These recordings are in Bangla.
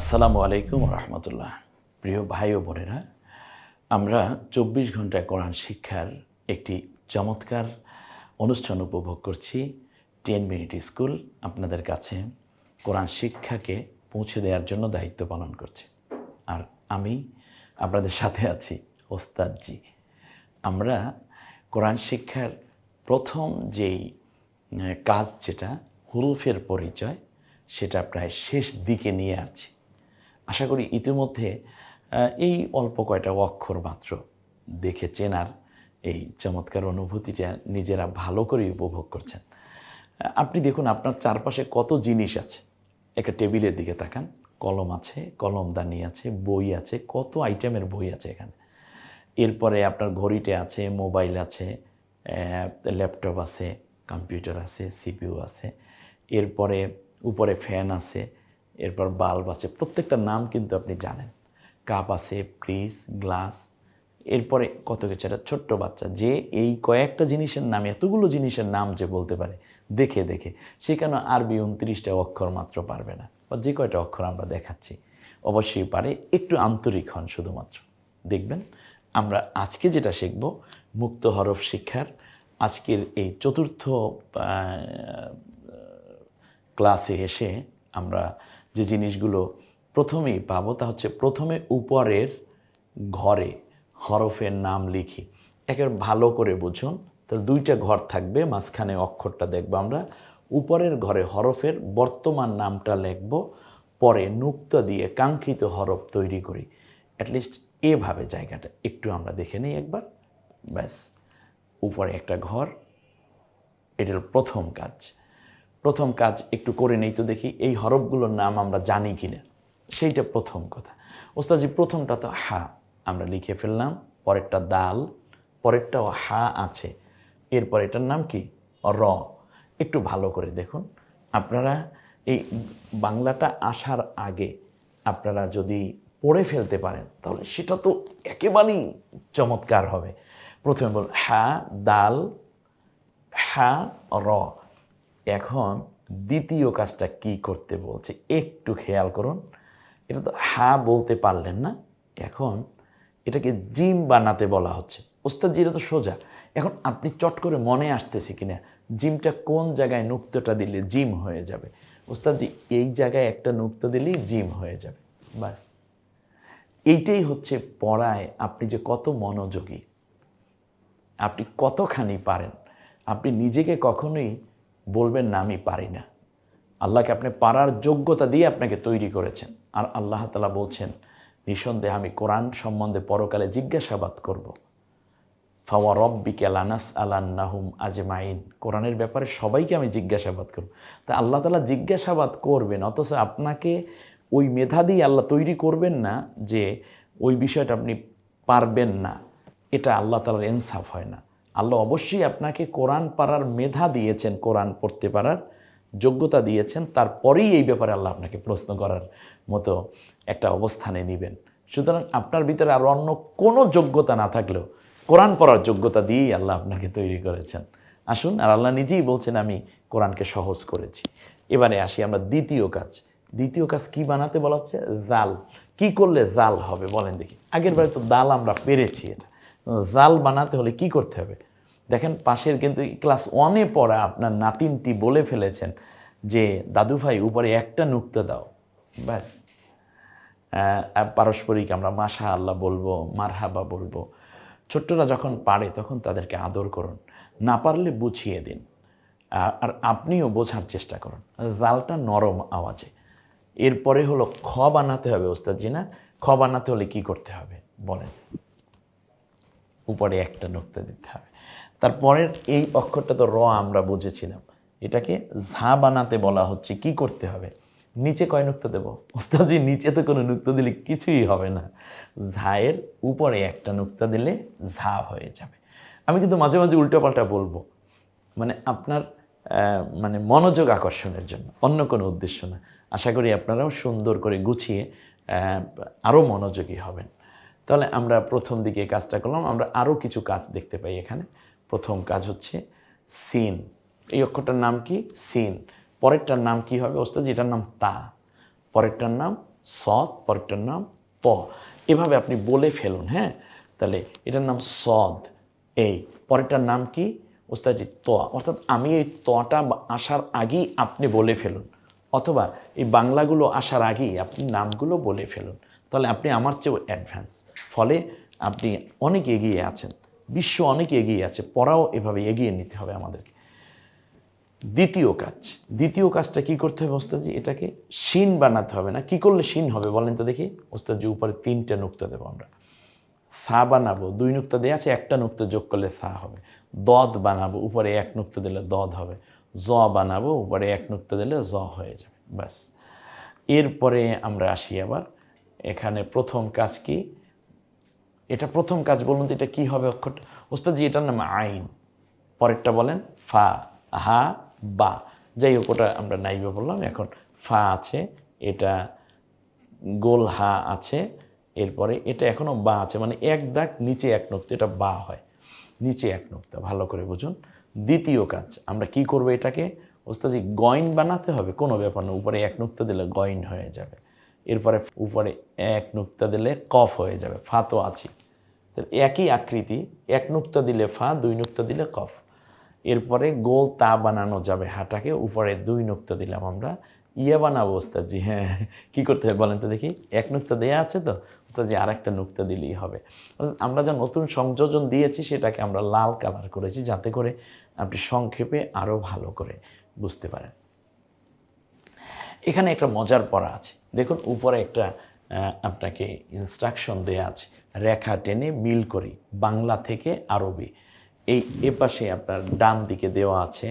আসসালামু আলাইকুম রহমতুল্লাহ। প্রিয় ভাই ও বোনেরা, আমরা চব্বিশ ঘন্টায় কোরআন শিক্ষার একটি চমৎকার অনুষ্ঠান উপভোগ করছি। টেন মিনিট স্কুল আপনাদের কাছে কোরআন শিক্ষাকে পৌঁছে দেওয়ার জন্য দায়িত্ব পালন করছে। আর আমি আপনাদের সাথে আছি ওস্তাদজি। আমরা কোরআন শিক্ষার প্রথম যেই কাজ যেটা, হুরুফের পরিচয়, সেটা প্রায় শেষ দিকে নিয়ে আছি আশা করি ইতিমধ্যে এই অল্প কয়টা অক্ষর মাত্র দেখে চেনার এই চমৎকার অনুভূতিটা নিজেরা ভালো করে উপভোগ করছেন। আপনি দেখুন, আপনার চারপাশে কত জিনিস আছে। একটা টেবিলের দিকে তাকান, কলম আছে কলমদানি আছে, বই আছে, কত আইটেমের বই আছে এখানে। এরপরে আপনার ঘড়িতে আছে, মোবাইল আছে ল্যাপটপ আছে, কম্পিউটার আছে, সিপিইউ আছে। এরপরে উপরে ফ্যান আছে এরপর বাল্ব আছে। প্রত্যেকটা নাম কিন্তু আপনি জানেন। কাপ আছে, ফ্রিজ, গ্লাস। এরপরে কত কিছু, একটা ছোট্ট বাচ্চা। যে এই কয়েকটা জিনিসের নাম, এতগুলো জিনিসের নাম যে বলতে পারে, দেখে দেখে সে কেন আরবি উনত্রিশটা অক্ষর মাত্র পারবে না। বা যে কয়টা অক্ষর আমরা দেখাচ্ছি, অবশ্যই পারে। একটু আন্তরিক হন শুধুমাত্র। দেখবেন, আমরা আজকে যেটা শিখব, মুক্ত হরফ শিক্ষার। আজকের এই চতুর্থ ক্লাসে এসে আমরা যে জিনিসগুলো প্রথমেই পাবো তা হচ্ছে প্রথমে উপরের ঘরে হরফের নাম লিখি। একেবারে ভালো করে বুঝুন। তাহলে দুইটা ঘর থাকবে, মাঝখানে অক্ষরটা দেখব আমরা। উপরের ঘরে হরফের বর্তমান নামটা লিখব। পরে নুক্তা দিয়ে কাঙ্ক্ষিত হরফ তৈরি করি। অ্যাটলিস্ট এভাবে জায়গাটা একটু আমরা দেখে নিই একবার। ব্যাস, উপরে একটা ঘর, এটা হলো প্রথম কাজ। প্রথম কাজ একটু করে নেই তো দেখি এই হরফগুলোর নাম আমরা জানি কি না সেইটা প্রথম কথা। ওস্তাজি প্রথমটা তো হা আমরা লিখে ফেললাম, পরেরটা দাল, পরেরটাও হা আছে। এরপর এটার নাম কি? র। একটু ভালো করে দেখুন। আপনারা এই বাংলাটা আসার আগে আপনারা যদি পড়ে ফেলতে পারেন, তাহলে সেটা তো একেবারেই চমৎকার হবে। প্রথমে বল হা, দাল, হা, র। এখন দ্বিতীয় কাজটা কি করতে বলছে, একটু খেয়াল করুন। এটা তো হা বলতে পারলেন না। এখন এটাকে জিম বানাতে বলা হচ্ছে। ওস্তাদ এটা তো সোজা। এখন আপনি চট করে মনে আসতেছে কিনা, জিমটা কোন জায়গায় নুক্তটা দিলে জিম হয়ে যাবে? ওস্তাদজি, এই জায়গায় একটা নুক্ত দিলেই জিম হয়ে যাবে। বাস। এইটাই হচ্ছে পড়ায় আপনি যে কত মনোযোগী। আপনি কতখানি পারেন। আপনি নিজেকে কখনোই বলবেন না, আমি পারি না। আল্লাহকে আপনি পারার যোগ্যতা দিয়ে আপনাকে তৈরি করেছেন। আর আল্লাহ তালা বলছেন, নিঃসন্দেহে আমি কোরআন সম্বন্ধে পরকালে জিজ্ঞাসাবাদ করব। ফাওয়া রব্বিকে লানাস আলান্নাহুম আজমাইন। কোরআনের ব্যাপারে সবাইকে আমি জিজ্ঞাসাবাদ করব। তা আল্লাহ তালা জিজ্ঞাসাবাদ করবেন, অথচ আপনাকে ওই মেধা দিয়ে আল্লাহ তৈরি করবেন না যে ওই বিষয়টা আপনি পারবেন না। এটা আল্লাহ তালার ইনসাফ হয় না। আল্লাহ অবশ্যই আপনাকে কোরআন পারার মেধা দিয়েছেন, কোরআন পড়তে পারার যোগ্যতা দিয়েছেন, তারপরেই এই ব্যাপারে আল্লাহ আপনাকে প্রশ্ন করার মতো একটা অবস্থানে নেবেন। সুতরাং আপনার ভিতরে আর অন্য কোনো যোগ্যতা না থাকলেও কোরআন পড়ার যোগ্যতা দিয়েই আল্লাহ আপনাকে তৈরি করেছেন। আসুন, আর আল্লাহ নিজেই বলছেন, আমি কোরআনকে সহজ করেছি। এবারে আসি আমরা দ্বিতীয় কাজ। দ্বিতীয় কাজ কি বানাতে বলা হচ্ছে? জাল। কি করলে জাল হবে? বলেন দেখি। আগের বারে তো দাল আমরা পেরেছি এটা। জাল বানাতে হলে কি করতে হবে? দেখেন, পাশের কিন্তু ক্লাস ওয়ানে পড়া আপনার নাতিনটি বলে ফেলেছেন যে, দাদু ভাই, উপরে একটা নুক্তা দাও। ব্যাস। পারস্পরিক আমরা মাশা আল্লাহ বলব, মারহাবা বলব। ছোট্টরা যখন পারে, তখন তাদেরকে আদর করুন। না পারলে বুঝিয়ে দিন। আর আপনিও বোঝার চেষ্টা করুন। জালটা নরম আওয়াজে। এরপরে হলো খ বানাতে হবে ওস্তাদ জি না? খ বানাতে হলে কি করতে হবে? বলেন। উপরে একটা নোক্তা দিতে হবে। তারপরের এই অক্ষরটা তো র আমরা বুঝেছিলাম। এটাকে ঝা বানাতে বলা হচ্ছে। কি করতে হবে? নিচে কয় নুক্তা দেবো? ওস্তাজি নিচে তো কোনো নুক্তা দিলে কিছুই হবে না। ঝায়ের উপরে একটা নুক্তা দিলে ঝা হয়ে যাবে। আমি কিন্তু মাঝে মাঝে উল্টোপাল্টা বলব। মানে আপনার মানে মনোযোগ আকর্ষণের জন্য, অন্য কোনো উদ্দেশ্য না। আশা করি আপনারাও সুন্দর করে গুছিয়ে আরও মনোযোগী হবেন। তাহলে আমরা প্রথম দিকে কাজটা করলাম। আমরা আরও কিছু কাজ দেখতে পাই এখানে। প্রথম কাজ হচ্ছে সিন। এই অক্ষরটার নাম কি? সিন। পরেরটার নাম কি হবে ওস্তাদ? এটার নাম তা। পরেরটার নাম সদ পরেরটার নাম ত এভাবে আপনি বলে ফেলুন হ্যাঁ? তাহলে এটার নাম সদ। এই পরেরটার নাম কি? ওস্তাদি ত। অর্থাৎ আমি এই তটা আসার আগেই আপনি বলে ফেলুন। অথবা এই বাংলাগুলো আসার আগেই আপনি নামগুলো বলে ফেলুন। তাহলে আপনি আমার চেয়েও অ্যাডভান্স ফলে আপনি অনেক এগিয়ে আছেন। বিশ্ব অনেক এগিয়ে আছে, পড়াও এভাবে এগিয়ে নিতে হবে আমাদেরকে। দ্বিতীয় কাজ, দ্বিতীয় কাজটা কি করতে হবে ওস্তাদজি? এটাকে শিন বানাতে হবে না। কি করলে শিন হবে বলেন তো দেখি? ওস্তাদজি, উপরে তিনটে নুক্তা দেবো আমরা। সা বানাবো, দুই নুক্তা দেওয়া আছে, একটা নুক্তা যোগ করলে সা হবে। দদ বানাবো, উপরে এক নুক্তা দিলে দদ হবে। জ বানাবো, উপরে এক নুক্তা দিলে জ হয়ে যাবে, ব্যাস। এরপরে আমরা আসি আবার। এখানে প্রথম কাজ কি? এটা প্রথম কাজ বলুন তো, এটা কী হবে অক্ষরটা ওস্তাদজি, এটার নাম আইন। পরেরটা বলেন, ফা, হা, বা। যাই হোক, ওটা আমরা নাইবে বললাম, এখন ফা আছে, এটা গোল হা আছে, এরপরে এটা এখনও বা আছে মানে এক দাগ নিচে এক নোক্তা, এটা বা হয়। নিচে এক নোক্তা, ভালো করে বুঝুন। দ্বিতীয় কাজ, আমরা কি করব এটাকে? ওস্তাজি গয়ন বানাতে হবে, কোনো ব্যাপার না, উপরে এক নোক্তা দিলে গয়ন হয়ে যাবে। এরপরে উপরে এক নুক্তা দিলে কফ হয়ে যাবে ফাতো আছে একই আকৃতি, এক নুক্তা দিলে ফা, দুই নুক্তা দিলে কফ। এরপরে গোল তা বানানো যাবে হাটাকে, উপরে দুই নুক্তা দিলাম আমরা। ইয়ে বানাবো ওস্তাদজি হ্যাঁ কী করতে হবে বলেন তো দেখি। এক নুক্তা দেওয়া আছে তো? ওস্তাদজি আর একটা নুক্তা দিলেই হবে। আমরা যা নতুন সংযোজন দিয়েছি সেটাকে আমরা লাল কালার করেছি যাতে করে আপনি সংক্ষেপে আরও ভালো করে বুঝতে পারেন। এখানে একটা মজার পড়া আছে। দেখুন, উপরে একটা আপনাকে ইনস্ট্রাকশন দেয়া আছে। রেখা টেনে মিল করি, বাংলা থেকে আরবি। এই এ পাশে আপনার ডান দিকে দেওয়া আছে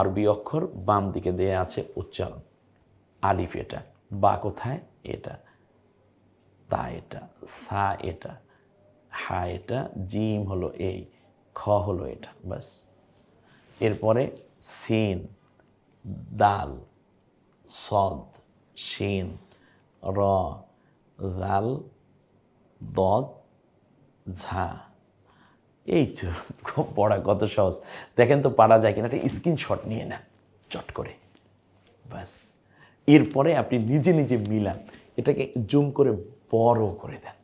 আরবি অক্ষর, বাম দিকে দেওয়া আছে উচ্চারণ। আলিফ এটা, বা কোথায়? এটা। তা এটা, সা এটা, হা এটা, জিম হলো এই, খ হলো এটা বাস এরপরে সিন, দাল, সদ, শিন, র লাল দদ, ঝা। এই তো পড়া কত সহজ। দেখেন তো পারা যায় কিনা, একটা স্ক্রিনশট নিয়ে নেন, চট করে। ব্যাস। এরপরে আপনি নিজে নিজে মিলান। এটাকে জুম করে বড় করে দেন,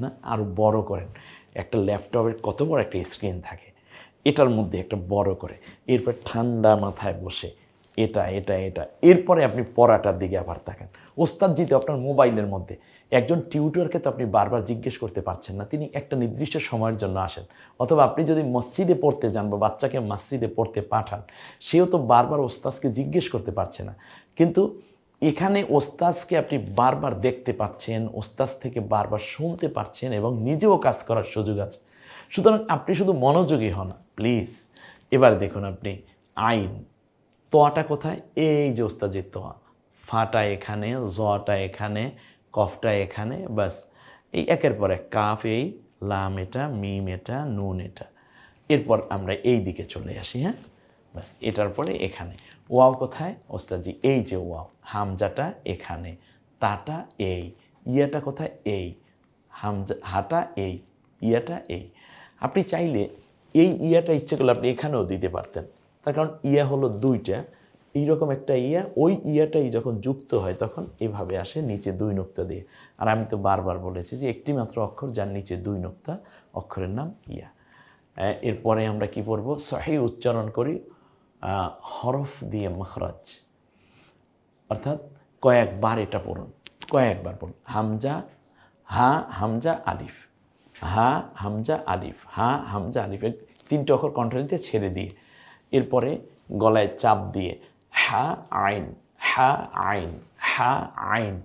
না? আরও বড় করেন। একটা ল্যাপটপের কত বড় একটা স্ক্রিন থাকে। এটার মধ্যে একটা বড় করে। এরপর ঠান্ডা মাথায় বসে এটা এটা এটা। এরপরে আপনি পড়াটার দিকে আবার তাকান। ওস্তাদ জিতে আপনার মোবাইলের মধ্যে। একজন টিউটরকে তো আপনি বারবার জিজ্ঞেস করতে পারছেন না। তিনি একটা নির্দিষ্ট সময়ের জন্য আসেন। অথবা আপনি যদি মসজিদে পড়তে যান বা বাচ্চাকে মসজিদে পড়তে পাঠান, সেও তো বারবার ওস্তাদকে জিজ্ঞেস করতে পারছে না। কিন্তু এখানে ওস্তাজকে আপনি বারবার দেখতে পাচ্ছেন ওস্তাজ থেকে বারবার শুনতে পাচ্ছেন এবং নিজেও কাজ করার সুযোগ আছে। সুতরাং আপনি শুধু মনোযোগী হন প্লিজ। এবার দেখুন আপনি আইন। তোয়াটা কোথায়? এই যে ওস্তাজের তোয়া। ফাটা এখানে, জটা এখানে, কফটা এখানে বাস এই একের পর এক কাফ এই, লাম এটা, মিম এটা, নুন এটা। এরপর আমরা এই দিকে চলে আসি হ্যাঁ? বাস এটার পরে এখানে। ওয়াও কোথায়? ওস্তাদজি এই যে ওয়াও, হামজাটা এখানে, তাটা এই, ইয়াটা কোথায়? এই, হামজা, হাটা এই, ইয়াটা এই। আপনি চাইলে এই ইয়াটা ইচ্ছে করলে আপনি এখানেও দিতে পারতেন। তার কারণ ইয়া হলো দুইটা। এইরকম একটা ইয়া, ওই ইয়াটাই যখন যুক্ত হয় তখন এভাবে আসে নিচে দুই নোক্তা দিয়ে। আর আমি তো বারবার বলেছি যে একটি মাত্র অক্ষর যার নিচে দুই নোক্তা, অক্ষরের নাম ইয়া। এরপরে আমরা কি পড়ব? সহি উচ্চারণ করি হরফ দিয়ে মখরাজ। অর্থাৎ কয়েকবার এটা পড়ুন, কয়েকবার পড়ুন। হামজা, হা, হামজা, আলিফ। হা, হামজা, আলিফ। হা, হামজা আলিফ তিনটে অক্ষর কন্ট্রোল দিয়ে ছেড়ে দিয়ে এরপরে গলায় চাপ দিয়ে হা আইন হা আইন হা আইন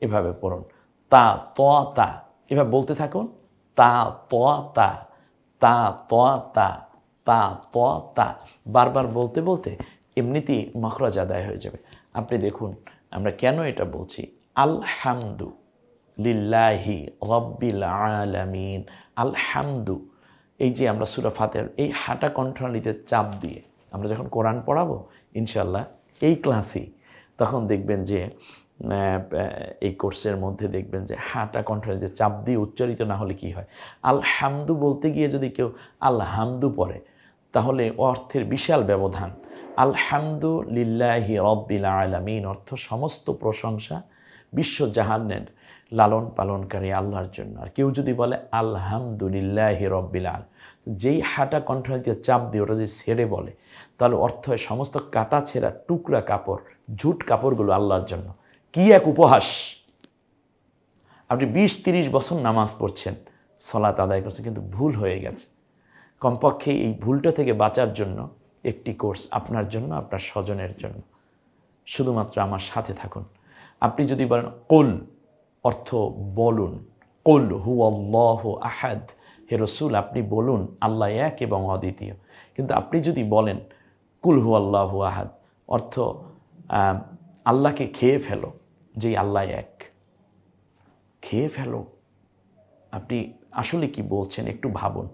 এভাবে পড়ুন। তা, ত, তা এভাবে বলতে থাকুন। তা, ত, তা তা, ত, তা তা, ত, তা বারবার বলতে বলতে এমনিতেই মখরাজ আদায় হয়ে যাবে। আপনি দেখুন আমরা কেন এটা বলছি? আলহামদু লিল্লাহি রব্বিল আলামিন, আলহামদু এই যে আমরা সুরা ফাতের এই হাঁটা কণ্ঠনালীতে চাপ দিয়ে আমরা যখন কোরআন পড়াবো ইনশাল্লাহ এই ক্লাসেই তখন দেখবেন যে এই কোর্সের মধ্যে দেখবেন যে হাঁটা কণ্ঠনালীতে চাপ দিয়ে উচ্চারিত না হলে কি হয়? আলহামদু বলতে গিয়ে যদি কেউ আলহামদু পড়ে, তাহলে অর্থের বিশাল ব্যবধান। আলহামদু লিল্লাহি রব্বিল আলামিন অর্থ সমস্ত প্রশংসা বিশ্ব জাহানের লালন পালনকারী আল্লাহর জন্য। আর কেউ যদি বলে, আলহামদুলিল্লাহ রব্বিল যেই হাঁটা কণ্ঠনীতিতে চাপ দিয়ে ওটা যদি ছেড়ে বলে, তাহলে অর্থ হয় সমস্ত কাটা ছেঁড়া টুকরা কাপড়, ঝুট কাপড়গুলো আল্লাহর জন্য। কি এক উপহাস! আপনি বিশ তিরিশ বছর নামাজ পড়ছেন সলাত আদায় করছেন, কিন্তু ভুল হয়ে গেছে। কমপক্ষে এই ভুলটা থেকে বাঁচার জন্য একটি কোর্স আপনার জন্য, আপনার স্বজনের জন্য। শুধুমাত্র আমার সাথে থাকুন। আপনি যদি বলেন, কোল অর্থ বলুন, কোল হু আল্লাহ আহাদ। হে রসুল, আপনি বলুন, আল্লাহ এক এবং অদ্বিতীয়। কিন্তু আপনি যদি বলেন, কুল হু আল্লাহ আহাদ, অর্থ আল্লাহকে খেয়ে ফেলো যেই আল্লাহ এক। খেয়ে ফেলো। আপনি আসলে কি বলছেন একটু ভাবুন।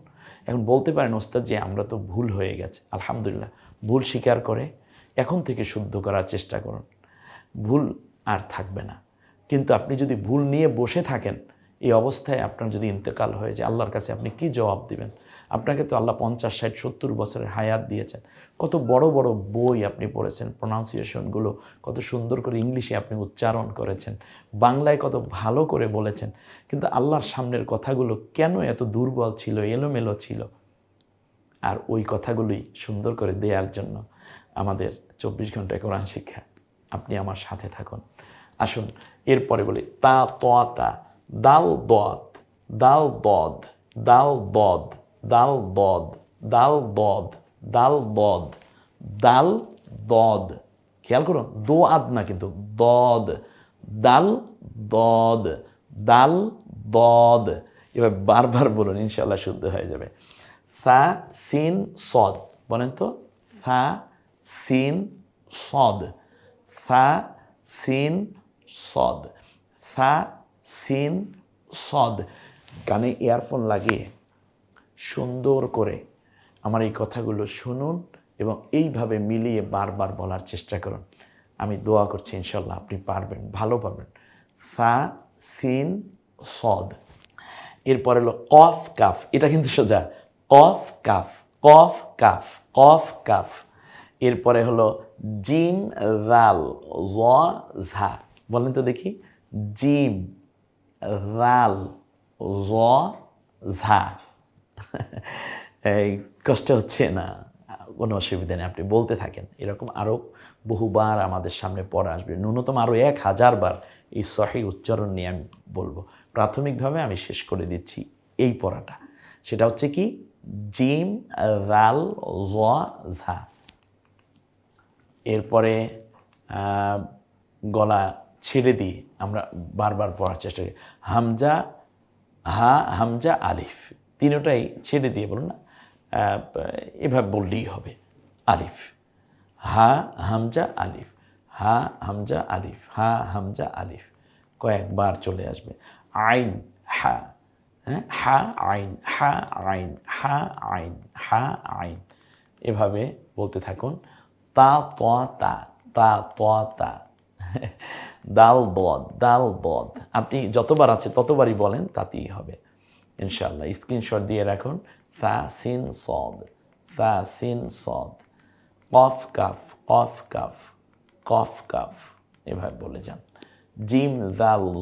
এখন বলতে পারেন, ওস্তাদ যে আমরা তো ভুল হয়ে গেছে। আলহামদুলিল্লাহ, ভুল স্বীকার করে এখন থেকে শুদ্ধ করার চেষ্টা করুন। ভুল আর থাকবে না। কিন্তু আপনি যদি ভুল নিয়ে বসে থাকেন, এই অবস্থায় আপনার যদি ইন্তেকাল হয়ে যায়, আল্লাহর কাছে আপনি কি জবাব দিবেন? আপনাকে তো আল্লাহ পঞ্চাশ, ষাট, সত্তর বছরের হায়াত দিয়েছেন। কত বড় বড় বই আপনি পড়েছেন প্রনাউন্সিয়েশনগুলো কত সুন্দর করে ইংলিশে আপনি উচ্চারণ করেছেন, বাংলায় কত ভালো করে বলেছেন। কিন্তু আল্লাহর সামনের কথাগুলো কেন এত দুর্বল ছিল, এলোমেলো ছিল? আর ওই কথাগুলোই সুন্দর করে দেওয়ার জন্য আমাদের চব্বিশ ঘন্টায় কোরআন শিক্ষা। আপনি আমার সাথে থাকুন। আসুন, এরপরে বলি, তা তোয়া তা দাল দদ দাল দদ দাল দদ দাল দদ দাল দদ দাল দদ দাল দদ। খেয়াল করুন দো আদ না কিন্তু, দদ, দাল দদ দাল দদ। এবার বারবার বলুন ইনশাল্লাহ শুদ্ধ হয়ে যাবে। সা সিন, সদ, বলেন তো? সা সিন, সদ। সা সিন সদ। ফা, সিন, সদ। কানে ইয়ারফোন লাগিয়ে সুন্দর করে আমার এই কথাগুলো শুনুন এবং এইভাবে মিলিয়ে বারবার বলার চেষ্টা করুন। আমি দোয়া করছি, ইনশাল্লাহ আপনি পারবেন, ভালো পাবেন ফা, সিন, সদ। এরপরে হলো কফ, কাফ। এটা কিন্তু সোজা। Cough, calf. Cough calf. Cough, calf. এরপরে হলো জিম রাল ঝা। বলেন তো দেখি। জিম, রাল, জ, ঝা। কষ্ট হচ্ছে না, কোনো অসুবিধা নেই, আপনি বলতে থাকেন। এরকম আরও বহুবার আমাদের সামনে পড়া আসবে। ন্যূনতম আরও এক হাজার বার এই সহি উচ্চারণ নিয়ে আমি বলব। প্রাথমিকভাবে আমি শেষ করে দিচ্ছি এই পড়াটা। সেটা হচ্ছে কি? জিম, রাল ঝা। এরপরে গলা ছেড়ে দিয়ে আমরা বারবার পড়ার চেষ্টা করি। হামজা, হা, হামজা, আলিফ, তিনোটাই ছেড়ে দিয়ে বলুন না এভাবে বললেই হবে। আলিফ, হা, হামজা, আলিফ, হা, হামজা, আলিফ, হা, হামজা, আলিফ, কয়েকবার চলে আসবে। আইন, হা হ্যাঁ হা, আইন হা আইন হা আইন হা, আইন, এভাবে বলতে থাকুন। তা তা তা তোয়া তা দাল বদ দাল বদ। আপনি যতবার আছে ততবারই বলেন, তাতেই হবে। ইনশাল্লাহ স্ক্রিনশট দিয়ে রাখুন। তা সিন সদ তা সিন সদ। Cough, calf cough calf cough, calf, এভাবে বলে যান। জিম জাল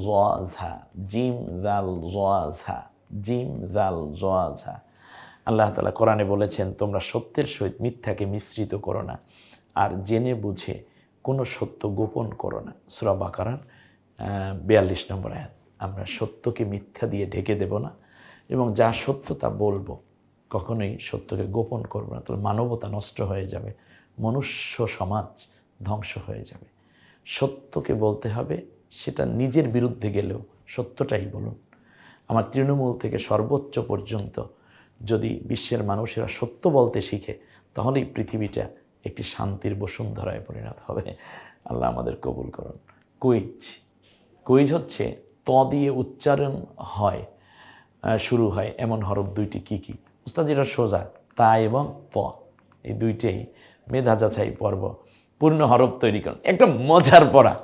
ঝা জিম জাল ঝা জিম জাল ঝা আল্লাহ তালা কোরআনে বলেছেন, তোমরা সত্যের সহিত মিথ্যাকে মিশ্রিত করো না। আর জেনে বুঝে কোনো সত্য গোপন করো না। সুরা বাকারার বিয়াল্লিশ নম্বর আয়াত। আমরা সত্যকে মিথ্যা দিয়ে ঢেকে দেব না এবং যা সত্য তা বলব। কখনোই সত্যকে গোপন করব না। তাহলে মানবতা নষ্ট হয়ে যাবে, মনুষ্য সমাজ ধ্বংস হয়ে যাবে। সত্যকে বলতে হবে, সেটা নিজের বিরুদ্ধে গেলেও সত্যটাই বলুন। আমার তৃণমূল থেকে সর্বোচ্চ পর্যন্ত যদি বিশ্বের মানুষেরা সত্য বলতে শিখে, তাহলেই পৃথিবীটা একটি শান্তির বসুন্ধরায় পরিণত হবে। আল্লাহ আমাদের কবুল করুন। কুইজ। কুইজ হচ্ছে ত দিয়ে উচ্চারণ হয় শুরু হয় এমন হরফ দুইটি কি কি? উস্তাদ যেটা সোজা। তা এবং ত, এই দুইটাই মেধা যাচাই পর্ব। পূর্ণ হরফ তৈরি করুন। একটা মজার পড়া।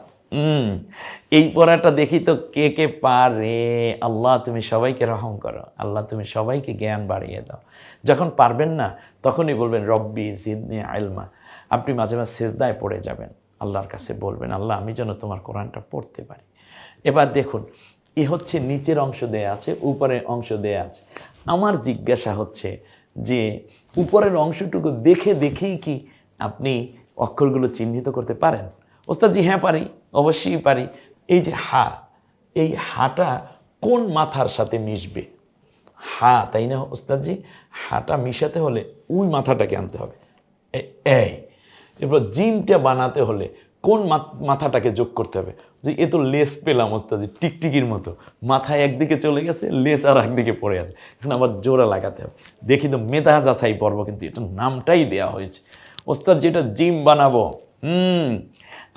এই পড়াটা দেখি তো কে কে পারে। আল্লাহ তুমি সবাইকে রহম করো, আল্লাহ তুমি সবাইকে জ্ঞান বাড়িয়ে দাও। যখন পারবেন না, তখনই বলবেন, রব্বি জিদনি আলমা আপনি মাঝে মাঝে সেজদায় পড়ে যাবেন, আল্লাহর কাছে বলবেন, আল্লাহ, আমি যেন তোমার কোরআনটা পড়তে পারি। এবার দেখুন, এ হচ্ছে নিচের অংশ দেয়া আছে উপরের অংশ দেয়া আছে। আমার জিজ্ঞাসা হচ্ছে যে, উপরের অংশটুকু দেখে দেখেই কি আপনি অক্ষরগুলো চিহ্নিত করতে পারেন? ওস্তাদ জি হ্যাঁ পারি। অবশ্যই পারি। এই যে হা, এই হাটা কোন মাথার সাথে মিশবে? হা, তাই না ওস্তাদজি? হাটা মিশাতে হলে ওই মাথাটাকে আনতে হবে। এই। এরপর জিমটা বানাতে হলে কোন মাথ- মাথাটাকে যোগ করতে হবে? যে এ তো লেস পেলাম ওস্তাদজি, টিকটিকির মতো। মাথায় একদিকে চলে গেছে, লেস আর একদিকে পড়ে আছে। এখন আবার জোড়া লাগাতে হবে। দেখি তো মেধা যাচাই পর্ব কিন্তু এটা নামটাই দেয়া হয়েছে। ওস্তাদ যেটা জিম বানাবো। হুম।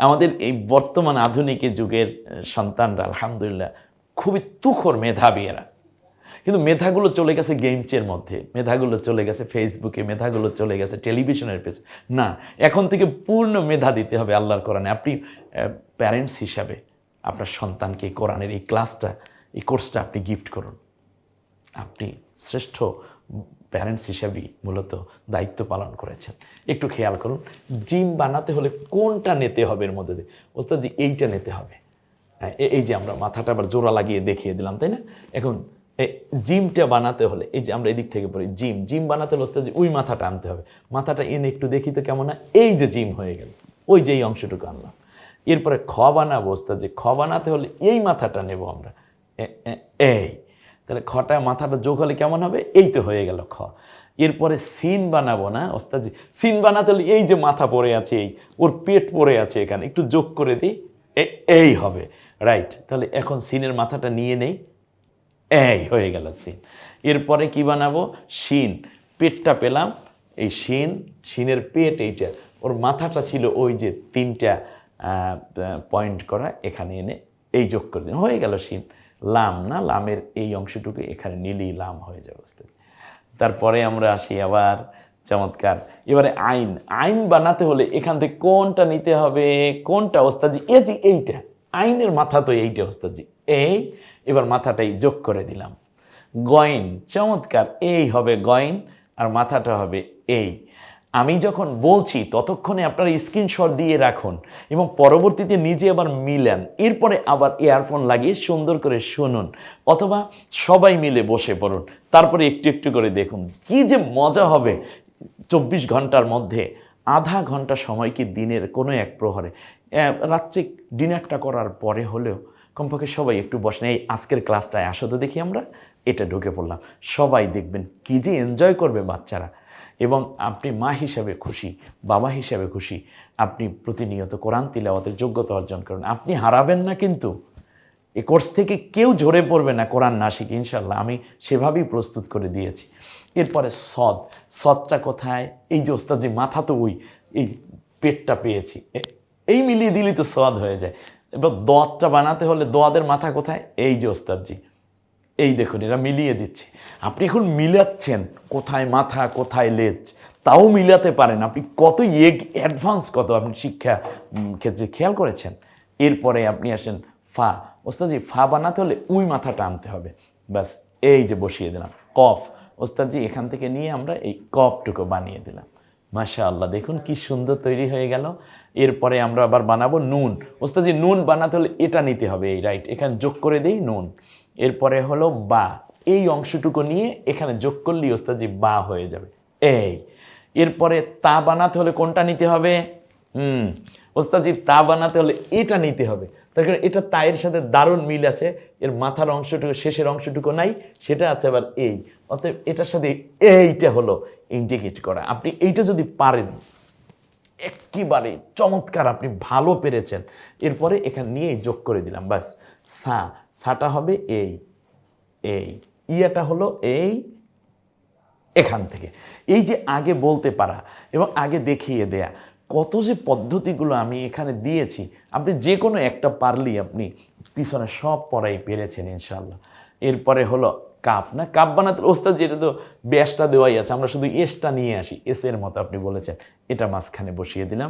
আমাদের এই বর্তমান আধুনিক যুগের সন্তানরা, আলহামদুলিল্লাহ, খুবই তুখর মেধাবী এরা। কিন্তু মেধাগুলো চলে গেছে গেমসের মধ্যে, মেধাগুলো চলে গেছে ফেসবুকে মেধাগুলো চলে গেছে টেলিভিশনের পেছে না, এখন থেকে পূর্ণ মেধা দিতে হবে আল্লাহর কোরআনে। আপনি প্যারেন্টস হিসাবে আপনার সন্তানকে কোরআনের এই ক্লাসটা এই কোর্সটা আপনি গিফট করুন। আপনি শ্রেষ্ঠ প্যারেন্টস হিসাবেই মূলত দায়িত্ব পালন করেছেন। একটু খেয়াল করুন জিম বানাতে হলে কোনটা নিতে হবে এর মধ্যে দিয়ে? ওস্তাদ জি এইটা নিতে হবে। হ্যাঁ এই যে আমরা মাথাটা আবার জোড়া লাগিয়ে দেখিয়ে দিলাম, তাই না? এখন জিমটা বানাতে হলে, এই যে আমরা এদিক থেকে পড়ি জিম জিম বানাতে হলে ওস্তাদ ওই মাথাটা আনতে হবে। মাথাটা এনে একটু দেখি তো কেমন না এই যে জিম হয়ে গেল, ওই যে এই অংশটুকু আনলাম। এরপরে খ বানাবো ওস্তাদ যে খ বানাতে হলে এই মাথাটা নেব আমরা। এই। তাহলে খটা মাথাটা যোগ হলে কেমন হবে? এই তো হয়ে গেল খ। এরপরে সিন বানাবো না? ওস্তাজি সিন বানাতে হলে এই যে মাথা পড়ে আছে, এই ওর পেট পড়ে আছে এখানে, একটু যোগ করে দিই এই হবে। রাইট তাহলে এখন সিনের মাথাটা নিয়ে নেই, এই হয়ে গেল সিন। এরপরে কি বানাবো? শিন পেটটা পেলাম, এই শিন শিনের পেট এইটা ওর মাথাটা ছিল ওই যে তিনটা পয়েন্ট করা, এখানে এনে এই যোগ করে দিন হয়ে গেল শিন লাম না, লামের এই অংশটুকু এখানে নিলেই লাম হয়ে যাবে বুঝতে তারপরে আমরা আসি আবার চমৎকার। এবারে আইন আইন বানাতে হলে এখান থেকে কোনটা নিতে হবে, কোনটা ওস্তাজি এই যে এইটা, আইনের মাথা তো এইটা ওস্তাজি এই, এবার মাথাটাই যোগ করে দিলাম। গয়েন, চমৎকার, এই হবে গয়েন আর মাথাটা হবে এই। আমি যখন বলছি, ততক্ষণে আপনারা স্ক্রিনশট দিয়ে রাখুন এবং পরবর্তীতে নিজে আবার মিলান। এরপরে আবার ইয়ারফোন লাগিয়ে সুন্দর করে শুনুন অথবা সবাই মিলে বসে পড়ুন। তারপরে একটু একটু করে দেখুন কি যে মজা হবে। চব্বিশ ঘণ্টার মধ্যে আধা ঘণ্টা সময় কি দিনের কোনো এক প্রহরে। রাত্রে ডিনারটা করার পরে হলেও কমপক্ষে সবাই একটু বসেন। এই আজকের ক্লাসটায় আসো তো দেখি আমরা। এটা ঢুকে পড়লাম। সবাই দেখবেন কি যে এনজয় করবে বাচ্চারা। এবং আপনি মা হিসাবে খুশি, বাবা হিসাবে খুশি, আপনি প্রতিনিয়ত কোরআন তিলাওয়াতের যোগ্যতা অর্জন করুন। আপনি হারাবেন না কিন্তু। এ কোর্স থেকে কেউ ঝরে পড়বে না কোরআন না ইনশাল্লাহ আমি সেভাবেই প্রস্তুত করে দিয়েছি। এরপরে সদ সদটা কোথায়? এই যে ওস্তাদ যে মাথা তো ওই, এই পেটটা পেয়েছি। এই মিলিয়ে দিলেই তো সদ হয়ে যায়। এবার দোয়াতটা বানাতে হলে দোয়াদের মাথা কোথায়? এই যে ওস্তাদজি। এই দেখুন, এরা মিলিয়ে দিচ্ছে। আপনি এখন মিলাচ্ছেন, কোথায় মাথা, কোথায় লেজ, তাও মিলাতে পারেন। আপনি কত এগ অ্যাডভান্স কত আপনি শিক্ষা ক্ষেত্রে খেয়াল করেছেন? এরপরে আপনি আসেন ফা। ওস্তাদজি, ফা বানাতে হলে উই মাথাটা আনতে হবে। ব্যাস, এই যে বসিয়ে দিলাম, কফ। ওস্তাদজি, এখান থেকে নিয়ে আমরা এই কফটুকু বানিয়ে দিলাম। মাশা আল্লাহ দেখুন কি সুন্দর তৈরি হয়ে গেল। এরপরে আমরা আবার বানাবো নুন। ওস্তাদজি, নুন বানাতে হলে এটা নিতে হবে, এই রাইট এখানে যোগ করে দেই নুন। এরপরে হলো বা। এই অংশটুকু নিয়ে এখানে যোগ করলেই ওস্তাদজি বা হয়ে যাবে। এই। এরপরে তা বানাতে হলে কোনটা নিতে হবে? হুম। ওস্তাদজি তা বানাতে হলে এটা নিতে হবে। তার কারণ এটা তায়ের সাথে দারুণ মিল আছে। এর মাথার অংশটুকু, শেষের অংশটুকু নাই। সেটা আছে আবার এই। অতএব এটার সাথে এইটা হলো ইন্ডিকেট করা। আপনি এইটা যদি পারেন, একেবারে চমৎকার, আপনি ভালো পেরেছেন। এরপরে এখানে নিয়ে যোগ করে দিলাম। বাস সা সাটা হবে এই এই। ইয়াটা হলো এই এখান থেকে। এই যে আগে বলতে পারা এবং আগে দেখিয়ে দেয়া, কত যে পদ্ধতিগুলো আমি এখানে দিয়েছি, আপনি যে কোনো একটা পারলেই আপনি পিছনে সব পড়াই পেরেছেন ইনশাল্লাহ এরপরে হলো কাপ, না? কাপ বানাতে ওস্তাদ যেটা তো ব্যাসটা দেওয়াই আছে, আমরা শুধু এসটা নিয়ে আসি। এসের মতো আপনি বলেছেন। এটা মাঝখানে বসিয়ে দিলাম।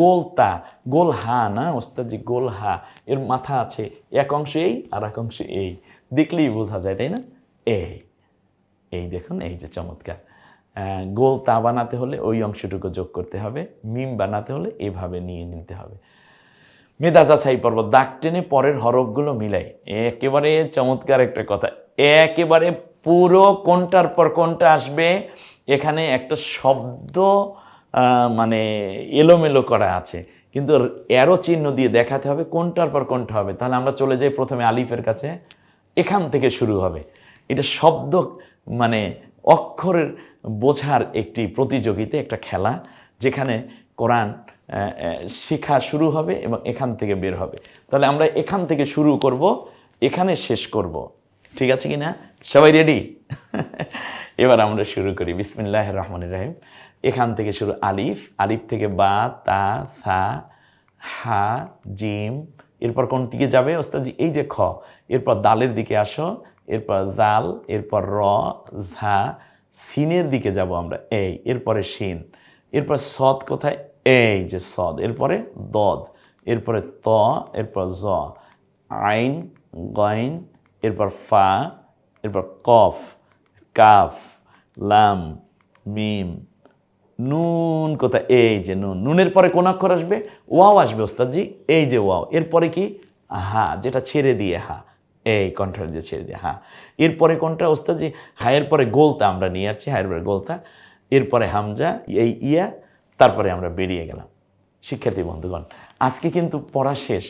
গোল তা, গোল হা, না? ওস্তাদ যে গোল হা, এর মাথা আছে এক অংশ এই, আর এক অংশ এই। দেখলেই বোঝা যায়, তাই না? এই এই দেখুন, এই যে চমৎকার। গোল তা বানাতে হলে ওই অংশটুকু যোগ করতে হবে। মিম বানাতে হলে এভাবে নিয়ে নিতে হবে। মেধা যাচাই পর্ব, দাগ টেনে পরের হরফগুলো মিলাই। একেবারে চমৎকার একটা কথা। একেবারে পুরো কোনটার পর কোনটা আসবে, এখানে একটা শব্দ মানে এলোমেলো করা আছে। কিন্তু এরো চিহ্ন দিয়ে দেখাতে হবে কোনটার পর কোনটা হবে। তাহলে আমরা চলে যাই প্রথমে আলিফের কাছে। এখান থেকে শুরু হবে। এটা শব্দ মানে অক্ষরের বোঝার একটি প্রতিযোগিতা, একটা খেলা, যেখানে কোরআন শেখা শুরু হবে এবং এখান থেকে বের হবে। তাহলে আমরা এখান থেকে শুরু করব, এখানে শেষ করব। ঠিক আছে কি না সবাই রেডি এবার আমরা শুরু করি। বিসমিল্লাহ রহমান রাহিম। এখান থেকে শুরু, আলিফ। আলিফ থেকে বা, তা, সা, হা, জিম। এরপর কোন দিকে যাবে ওস্তাদজি? এই যে খ। এরপর দালের দিকে আসো, এরপর দাল, এরপর র, ঝা। সিনের দিকে যাব আমরা, এই। এরপরে শিন। এরপর সৎ কোথায়? এই যে সদ, এরপরে দদ, এরপরে ত, এরপর জ, আইন, গইন, এরপর ফা, এরপর কফ, কাফ, লাম, মিম, নুন কোথায়? এই যে নুন, নুনের পরে কোন অক্ষর আসবে? ওয়াও আসবে ওস্তাদজি, এই যে ওয়াও, এরপরে কি? হা, যেটা ছেড়ে দিয়ে হা, এই কণ্ঠের যে ছেড়ে দিয়ে হা, এরপরে কোনটা ওস্তাদজি? হায়ের পরে গোলতা আমরা নিয়ে আসছি হায়ের পরে গোলতা, এরপরে হামজা, এই ইয়া তারপরে আমরা বেরিয়ে গেলাম। শিক্ষার্থী বন্ধুগণ, আজকে কিন্তু পড়া শেষ।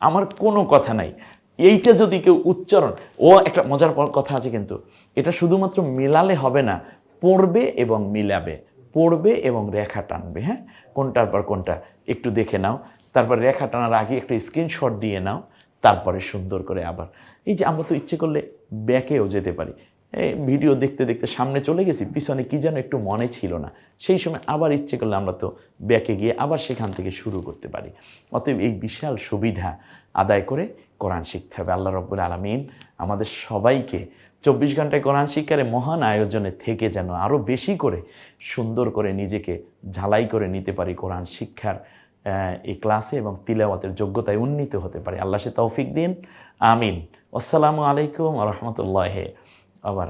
আমার কোনো কথা নাই। এইটা যদি কেউ উচ্চারণ, ও একটা মজার কথা আছে কিন্তু। এটা শুধুমাত্র মেলালে হবে না, পড়বে এবং মিলাবে। পড়বে এবং রেখা টানবে হ্যাঁ? কোনটার পর কোনটা একটু দেখে নাও। তারপর রেখা টানার আগে একটা স্ক্রিনশট দিয়ে নাও। তারপরে সুন্দর করে আবার। এই যে আমরা তো ইচ্ছে করলে ব্যাকেও যেতে পারি। ভিডিও দেখতে দেখতে সামনে চলে গেছি, পিছনে কি যেন একটু মনে ছিল না। সেই সময় আবার ইচ্ছে করলে আমরা তো ব্যাকে গিয়ে আবার সেখান থেকে শুরু করতে পারি। অতএব এই বিশাল সুবিধা আদায় করে কোরআন শিখতে হবে। আল্লাহ রব্বুল আলমিন আমাদের সবাইকে চব্বিশ ঘন্টায় কোরআন শিক্ষার মহান আয়োজনে থেকে যেন আরও বেশি করে সুন্দর করে নিজেকে ঝালাই করে নিতে পারি কোরআন শিক্ষার এই ক্লাসে এবং তিলাওয়াতের যোগ্যতায় উন্নীত হতে পারে। আল্লাহ সে তৌফিক দিন। আমিন। আসসালামু আলাইকুম রহমতুল্লাহ আবার